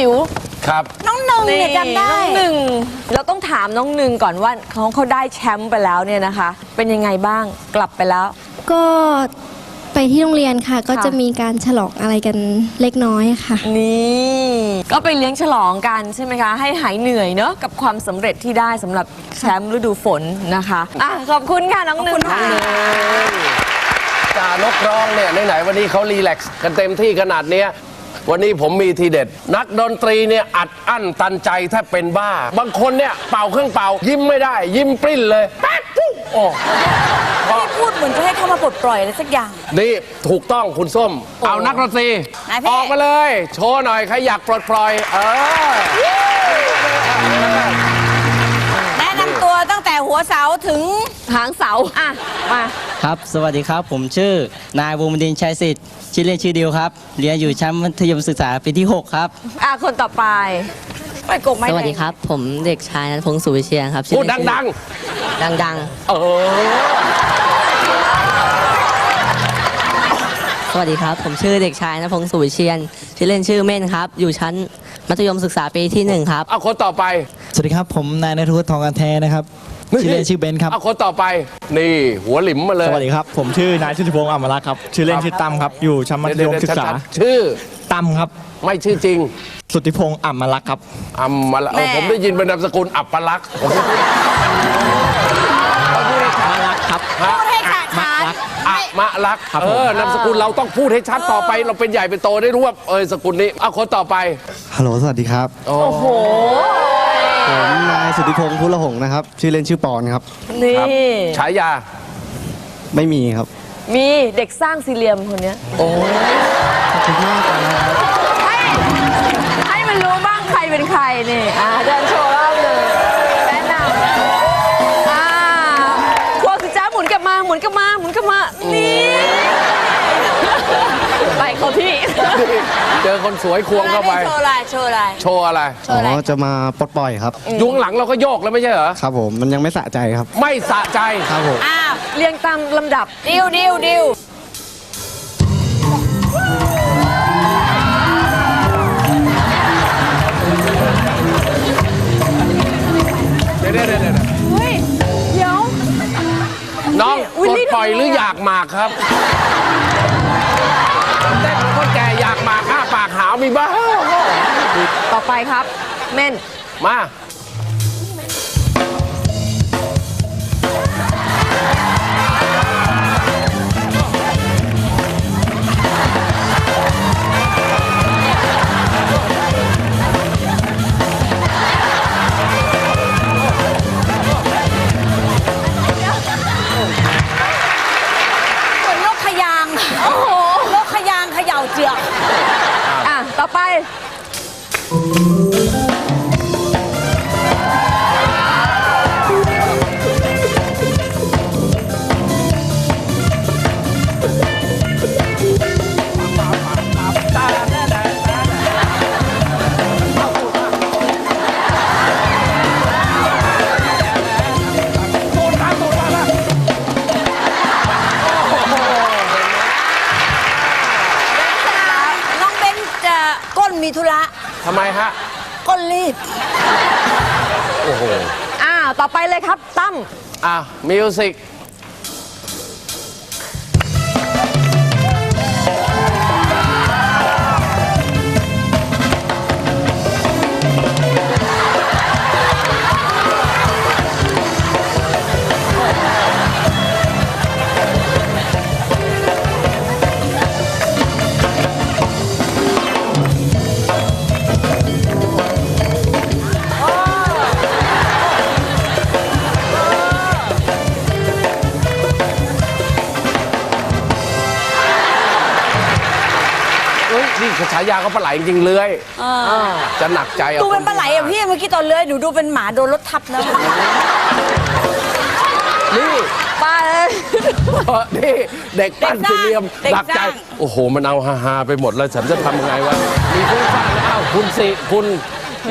จิ๋วครับ น้องหนึ่งเนี่ยจำได้ น้องหนึ่งเราต้องถามน้องหนึ่งก่อนว่าเขาเขาได้แชมป์ไปแล้วเนี่ยนะคะ เป็นยังไงบ้างกลับไปแล้ว ก็ไปที่โรงเรียนค่ะ ก็ค่ะ จะมีการฉลองอะไรกันเล็กน้อยค่ะ นี่ก็ไปเลี้ยงฉลองกันใช่ไหมคะ ให้หายเหนื่อยเนอะกับความสำเร็จที่ได้สำหรับแชมป์ฤดูฝนนะคะอะขอบคุณค่ะน้องหนึ่งค่ะจ่านกร้องเนี่ยไหนๆวันนี้เขารีแลกซ์กันเต็มที่ขนาดเนี้ย วันนี้ผมมีทีเด็ด นักดนตรีเนี่ยอัดอั้นตันใจแทบเป็นบ้า บางคนเนี่ยเป่าเครื่องเป่า ยิ้มไม่ได้ ยิ้มปริ้นเลยแป๊กปุ๊บโอ้พี่พูดเหมือนจะให้เข้ามาปลดปล่อยอะไรสักอย่าง นี่ถูกต้องคุณส้ม เอานักดนตรี ไหนพี่ ออกมาเลย โชว์หน่อย ใครอยากปลดปล่อย เออ แนะนำตัวตั้งแต่หัวเสาถึงหางเสาอะมา ครับ สวัสดีครับ ผมชื่อ นายวงศ์บดินทร์ชัยสิทธิ์ ชื่อเล่นชื่อดิวครับ เรียนอยู่ชั้นมัธยมศึกษาปีที่ 6 ครับ อะคนต่อไปไปกบไม้สวัสดีครับ ผมเด็กชายนัทพงศ์สุวิเชียนครับชื่พูดเล่นชื่อดังดังๆ เออๆสวัสดีครับ ผมชื่อเด็กชายนัทพงศ์สุวิเชียนชื่อเล่นชื่อเม่นครับ อยู่ชั้นมัธยมศึกษาปีที่หนึ่งครับ เอาคนต่อไป สวัสดีครับ ผมนายนทุทองกันแท้นะครับ ชื่อเล่นชื่อเบนซ์ครับเอาคนต่อไปนี่หัวหลิมมาเลยสวัสดีครับ ผมชื่อนายชุติพงศ์อมรักษ์ครับ ชื่อเล่นชื่อตั้มครับอยู่ชั้นมัธยมศึกษาเดี๋ยวๆชื่อตั้มครับ ไม่ชื่อจริง สุทธิพงศ์อมรักษ์ครับอัมมาละเออผมได้ยินเป็นนามสกุลอับปลักษณ์ผมมารักครับฮะพูดให้ขาดมาขาดรักอะมะลักครับเอผมอนามสกุลเราต้องพูดให้ชัดต่อไปเราเป็นใหญ่เป็นโตได้รู้ว่าเออสกุลนี้เอาคนต่อไปฮัลโหลสวัสดีครับ โอ้โอ้โหผมนาย สุทธิพงศ์พุทธหงษ์นะครับ ชื่อเล่นชื่อปอนครับ นี่ ครับฉายา ไม่มีครับ มีเด็กสร้างสี่เหลี่ยมคนเนี้ยโอ้ขอบคุณมากครับให้ให้มันรู้บ้างใครเป็นใครนี่อะ เจอคนสวยควงเข้าไป โชว์อะไรโชว์อะไรโชว์อะไร โชว์อะไรอ๋อจะมาปลดปล่อยครับ ยุงหลังเราก็โยกแล้วไม่ใช่เหรอ ครับผมมันยังไม่สะใจครับ ไม่สะใจ ครับผม อ้าวเรียงตามลำดับ ดิวดิวดิวเดี๋ยวเดี๋ยวเดี๋ยวเดี๋ยวเฮ้ย เดี๋ยว น้องอุ๊ยปลดนี่ปล่อยทำไมหรืออะอยากหมากครับ เปากหาวมีบ้างต่อไปครับ เม่นมา มีธุระ ทำไมฮะก้นรีบ โอ้โหอ่าต่อไปเลยครับตั้ม อะมิวสิก เอ้ยนี่ฉายาเขาปลาไหลจริงๆเลื้อยจะหนักใจเอาดูเป็นปลาไหลอะพี่เมื่อกี้ตอนเลื้อยหนูดูเป็นหมาโดนรถทับนะนี่ไปเลยนี่เด็กปั้นเด็กสร้างสี่เหลี่ยมเด็กหนักใจ สร้าง โอ้โห มันเอาฮาๆไปหมดแล้วฉันจะทำยังไงวะมีคุณฟังอ้าวคุณสิคุณ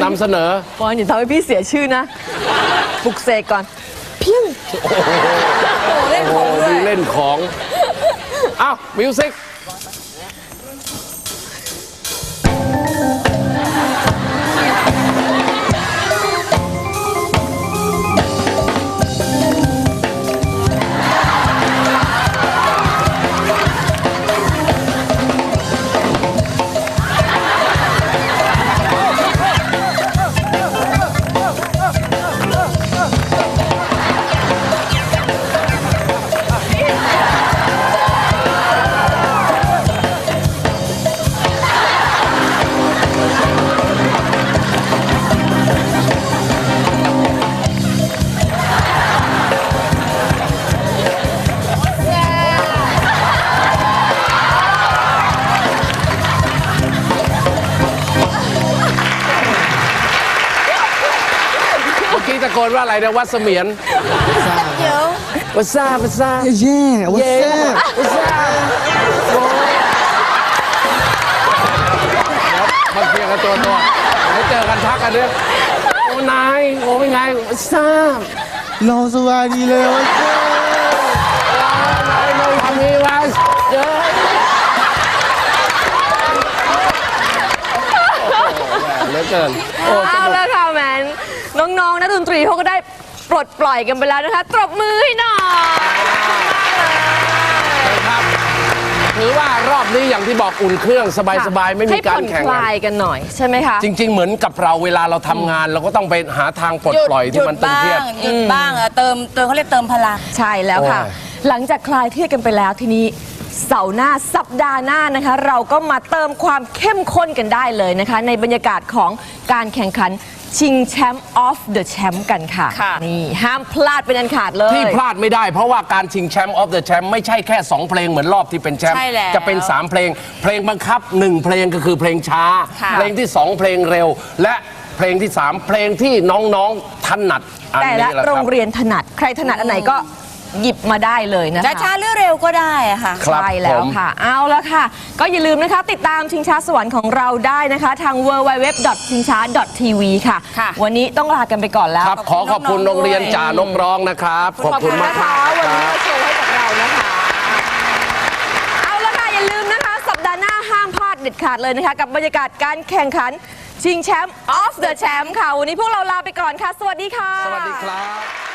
นำเสนอ บอลอย่าทำให้พี่เสียชื่อนะปลุกเสกก่อน เพียง โอ้โหเล่นของด้วมียเล่นของอ้าวมิวสิก นว่าอะไรนะวัดเสมียนเดี๋ยววัดซ่าวัดซ่าเย่วัเย้แซ่บวัดซ่าโอ้ยมันเพียงกันตัวตัวเดี๋ยวเจอกันทักกันเนี่ยโอ้นายโอ้เป็นไงวัดซ่ารอสวัสดีเลยวัแซ่บนายมึงทำนี้วะเยอะเหลือเกินโอ้สเอานุก ละค่ะแมน น้องๆนักดนตรีเขาก็ได้ปลดปล่อยกันไปแล้วนะคะตบมือให้หน่อยครับถือว่ารอบนี้อย่างที่บอกอุ่นเครื่องสบายๆไม่มีการแข่งให้ผ่อนคกัลายนกันหน่อยใช่ไหมคะ จริง ๆ เหมือนกับเราเวลาเราทำงาน เราก็ต้องไปหาทางปลดหยุดปล่อยหที่ยุดมันตึงบ้าเครียด งหยุดบ้างอะเติมเติมเขาเรียกเติมพลัง ใช่แล้วค่ะ โอ้ย หลังจากคลายเครียดกันไปแล้วทีนี้เสาร์หน้าสัปดาห์หน้านะคะ เราก็มาเติมความเข้มข้นกันได้เลยนะคะ ในบรรยากาศของการแข่งขัน ชิงแชมป์ออฟเดอะแชมป์กันค่ะ ค่ะ นี่ห้ามพลาดเป็นอันขาดเลย ที่พลาดไม่ได้เพราะว่าการชิงแชมป์ออฟเดอะแชมป์ไม่ใช่แค่ 2 เพลงเหมือนรอบที่เป็นแชมป์ใช่แล้วจะเป็น 3 เพลง เพลงบังคับ 1 เพลงก็คือเพลงช้า ค่ะเพลงที่ 2 เพลงเร็ว และเพลงที่ 3 เพลงที่น้องๆถนัดอันแต่ละนี้แหละคโรรังบเรียนถนัดใครถนัดอันไหนก็ หยิบมาได้เลยนะคะ จะช้าหรือเร็วก็ได้อะค่ะ ครับใช่แล้วผม ค่ะ เอาละค่ะ ก็อย่าลืมนะคะ ติดตามชิงช้าสวรรค์ของเราได้นะคะ ทาง w w w ชิงช้า tv ค่ะ ค่ะ วันนี้ต้องลากันไปก่อนแล้วครับขอขอบคุณโรงเรียนจ่านกร้องนะครับ ขอบคุณมากนะคะๆวันนี้ครับมาโชว์ให้กับเรานะคะ เอาละค่ะ อย่าลืมนะคะ สัปดาห์หน้าห้ามพลาดเด็ดขาดเลยนะคะ กับบรรยากาศการแข่งขันชิงแชมป์ of the champ ค่ะ วันนี้พวกเราลาไปก่อนค่ะ สวัสดีค่ะ สวัสดีครับ